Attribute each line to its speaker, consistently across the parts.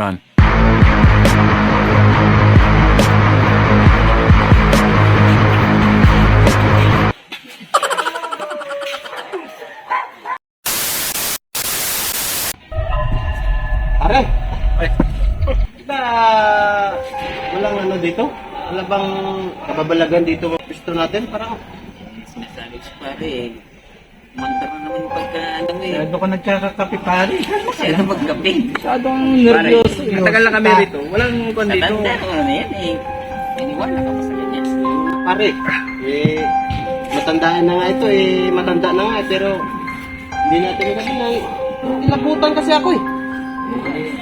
Speaker 1: Run.
Speaker 2: Pare! Ba, walang ano dito? Wala bang kababalagan dito ang pisto natin? Parang
Speaker 3: Sinasabi ko pare eh.
Speaker 4: Masyado ka nagkakakape pare.
Speaker 3: Masyado magkape.
Speaker 4: Masyadong nervyoso.
Speaker 2: Pare, matagal na kami rito. Walang kwan dito.
Speaker 3: Tatanda ko ano yan eh. Naniwala ka pa sa ganyan.
Speaker 2: Pare, eh, matandaan na nga ito eh. Matanda na nga eh, pero hindi natin kasi na ilabutan kasi ako eh.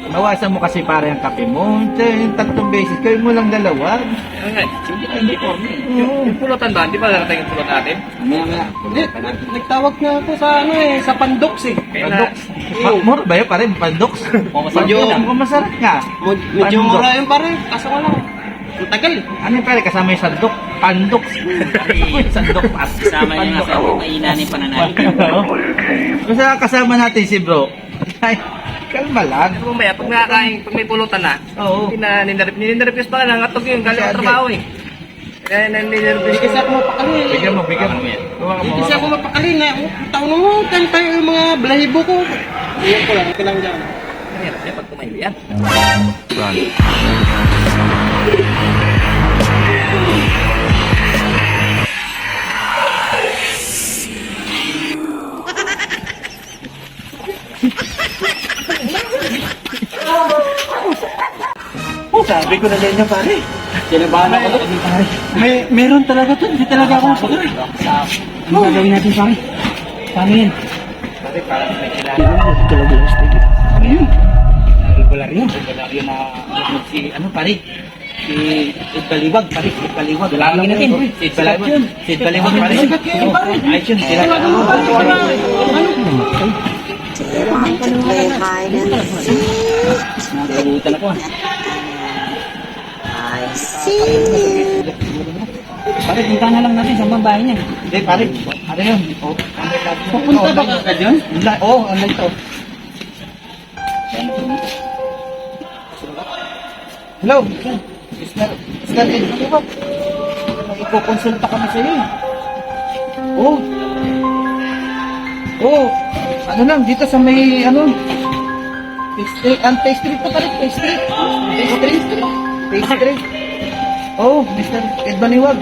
Speaker 4: Nawasan mo kasi pare ang kape mo. Yung tatlong beses, gawin mo lang dalawa.
Speaker 3: Ano nga, hindi ka hindi po.
Speaker 4: Oo.
Speaker 5: Pulutan ba? Di ba nakatingin yung pulot natin?
Speaker 3: Mamaya nga.
Speaker 2: Hindi, nagtawag nga ako sa ano eh, sa pandoks eh.
Speaker 4: Pandoks. Pa- Mura ba yun pare? Pandoks?
Speaker 2: Medyo,
Speaker 4: Mukhang masarap nga.
Speaker 2: med- medyo
Speaker 4: Pandok.
Speaker 2: mura yun pare. Kaso ko lang, ang tagal eh.
Speaker 4: Ano yung pare? Kasama yung sandok. Pandoks. sandok. at-
Speaker 3: Kasama niya nga sa
Speaker 4: Pandok.
Speaker 3: kainanin pananalig.
Speaker 4: Kasi kasama natin si bro. Kalma lang.
Speaker 5: Ano mamaya, pag nakakain, pag may pulutan na,
Speaker 4: Oo.
Speaker 5: na ninarip, nininaripis pa lang, atog yun, galing
Speaker 4: Kasi-
Speaker 5: ang trabaho eh. Kaya naninaripis
Speaker 2: Hindi kasi ako mapakali.
Speaker 4: Bigyan mo, bigyan mo. Hawakan mo,
Speaker 2: ako
Speaker 4: hawakan mo.
Speaker 2: mapakali na. Taon mo, tayo tayo yung mga balahibo ko. Iyan ko lang, okay lang dyan.
Speaker 5: Mahirap siya pag tumayo yan.
Speaker 1: Run.
Speaker 2: Sabi ko na din niya pare. Kinabahan ako doon pare. May, meron talaga to. Hindi talaga ako masakit. Ano gagawin natin pare? Paano yan?
Speaker 4: Pare, parang may kilala.
Speaker 2: Talaga lang stage. Ano yun?
Speaker 4: Regular yun. Regular yun na si, ano pare? Si Ed Baliwag, pare. Si Ed Baliwag. Lagi natin. Si Ed Baliwag. Si Ed Baliwag, pare.
Speaker 2: Sikat yun, pare.
Speaker 4: Ayos yun. Sila.
Speaker 6: play hide and seek.
Speaker 4: Nakabutan ako.
Speaker 6: I see.
Speaker 4: Pare, punta na lang natin sa bahay niya. Hindi, pare. Ano yun? Oh.
Speaker 2: Pupunta ba
Speaker 4: Online.
Speaker 2: ka dyan?
Speaker 4: Oo, oh, online to. Hello, Mr. Mr. Ed, ano ba? Kami sa iyo. Oo. Oo. Ano lang, dito sa may, ano, pastry, ang pastry to pala, pastry. Pastry. Pastry. Oo, Mr. Ed Baniwag.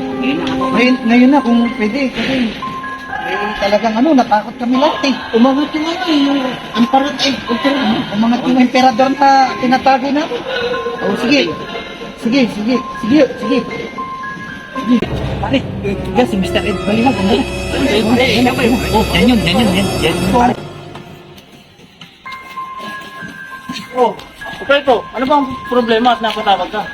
Speaker 4: Ngayon, ngayon na, kung pwede, kasi eh, talagang ano, natakot kami lahat eh.
Speaker 2: Umangat yung ano yung emperor, eh, emperor.
Speaker 4: Umangat yung emperador na tinatago namin. Oh, sige. Sige, sige, sige, sige. Sige. Pare, yan si Mr. Ed ganda. Oh, yan yun, yan yun, yan. Yan yun.
Speaker 2: Oh, Peto, ano ba ang problema at napatawag ka?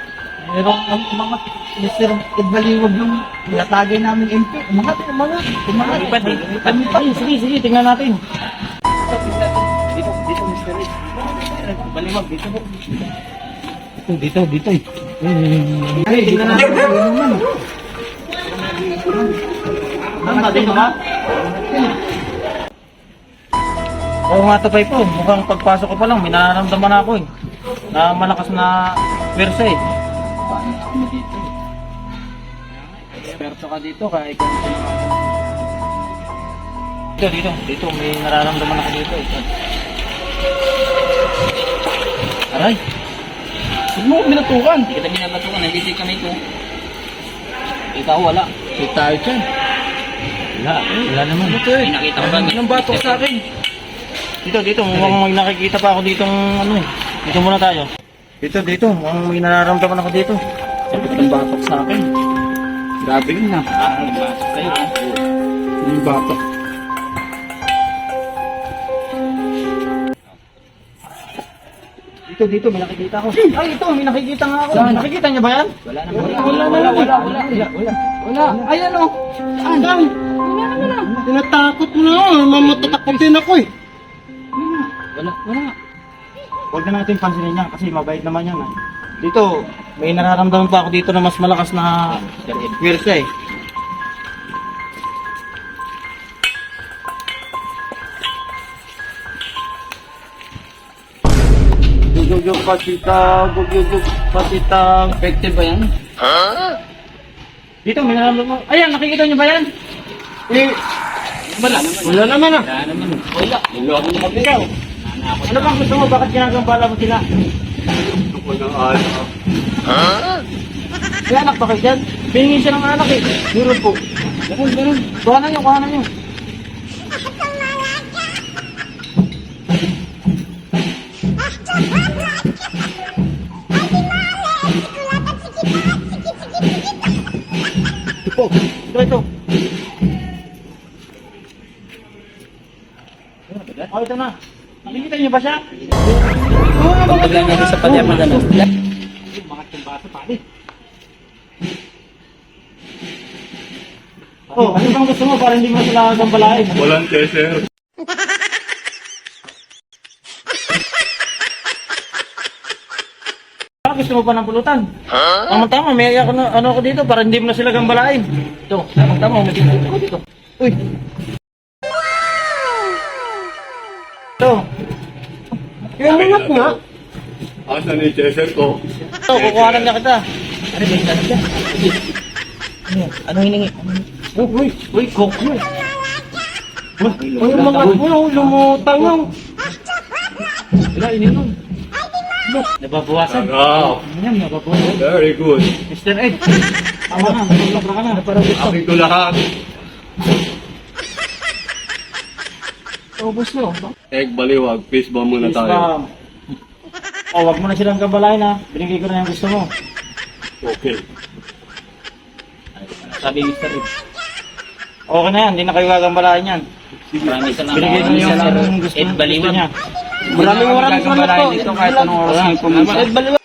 Speaker 4: Merong ang umangat, Mr. Ed Baliwag yung tinatagay namin MP. Umangat, umangat, umangat.
Speaker 3: Lipat lipat.
Speaker 2: Sige, sige, tingnan natin.
Speaker 4: Dito, dito, Mr. Baliwag, dito. Dito, dito, dito. eh. Ay, tingnan natin.
Speaker 2: Ano natin ba?
Speaker 5: Oo nga tapay po, mukhang pagpasok ko pa lang, may nararamdaman ako eh. Na malakas na pwersa eh. Eksperto ka dito, kaya ikaw Dito, dito, dito, may nararamdaman ako dito eh. Aray,
Speaker 2: Huwag mo minatukan.
Speaker 3: Hindi kita binabatukan, nandito kami ko. Ikaw wala.
Speaker 4: Si Tarzan. Wala, wala naman.
Speaker 3: May nakita ko ba?
Speaker 5: Anong batok sa akin? Dito, dito, mukhang may nakikita pa ako ditong ano eh. Dito muna tayo. Dito, dito, mukhang may nararamdaman ako dito. Ang batok sa akin.
Speaker 4: Grabe yun na.
Speaker 3: Ah, batok kayo.
Speaker 4: Yung batok.
Speaker 5: Dito, dito, may nakikita ako. Ay, ito, may nakikita nga ako. Nakikita niya ba yan?
Speaker 3: Wala naman.
Speaker 5: Wala, wala, wala, wala, wala, wala. Wala. Ayan o.
Speaker 2: Saan? Saan? Tinatakot mo na ako. Mamatatakot ako eh.
Speaker 5: Wala, wala. Huwag na natin pansinin yan kasi mabait naman yan. ah. Dito, may nararamdaman pa ako dito na mas malakas na pwersa eh. Gugugug pasita, gugugug pasita.
Speaker 3: Effective ba yan?
Speaker 5: Dito, may nararamdaman. Ayan, nakikita niyo ba yan? Eh,
Speaker 3: Wala naman.
Speaker 5: wala naman ah.
Speaker 3: Wala naman. Wala.
Speaker 5: Lolo mo ikaw. Ano bang gusto mo? Bakit ginagambala mo sila? May anak pa kayo dyan? Pingi siya ng anak eh. Meron po. Ganun, ganun. Kuhanan niyo, kuhanan niyo. Ito, ito, ito. Oh, ito na. Nakikita niyo ba siya?
Speaker 3: Pagdagan niya sa palya magano.
Speaker 5: Mga timbaso, pali. Oh, ano bang gusto mo para hindi mo sila gambalain?
Speaker 6: Walang teser.
Speaker 5: Ah, gusto mo pa ng pulutan? Tama tama, may ako na, ano ako dito para hindi mo na sila gambalain. Ito, tama tama, may dito ako dito. Uy. Yung mangat nga.
Speaker 6: Asa ni teser ko?
Speaker 5: Ito, kukuhanan niya kita. Ano ba yung tanong dyan? Ano? Ano hiningi? Uy, uy, uy, coke mo. Uy, yung mga mo, lumutang lang. Wala, ininom. Look, nababawasan.
Speaker 6: Sarap.
Speaker 5: Ayan, nababawasan.
Speaker 6: Very good.
Speaker 5: Mr. Ed, tama na, sobra ka na. Parang gusto.
Speaker 6: Akin ko lahat.
Speaker 5: Ubus mo.
Speaker 6: Egg baliwag. Peace bomb muna
Speaker 5: Please,
Speaker 6: tayo.
Speaker 5: ma'am. Oh, wag mo na silang gabalain ha. Binigay ko na yung gusto mo.
Speaker 6: Okay.
Speaker 3: Sabi Mr. Ed.
Speaker 5: Okay na yan, hindi na kayo gagambalain yan.
Speaker 3: Maraming salamat.
Speaker 5: Binigay ko na yung gusto,
Speaker 3: Ed
Speaker 5: gusto
Speaker 3: Baliwag.
Speaker 5: niya.
Speaker 3: Maraming maraming salamat po. Kayo pumunta.
Speaker 5: Ed Baliwag.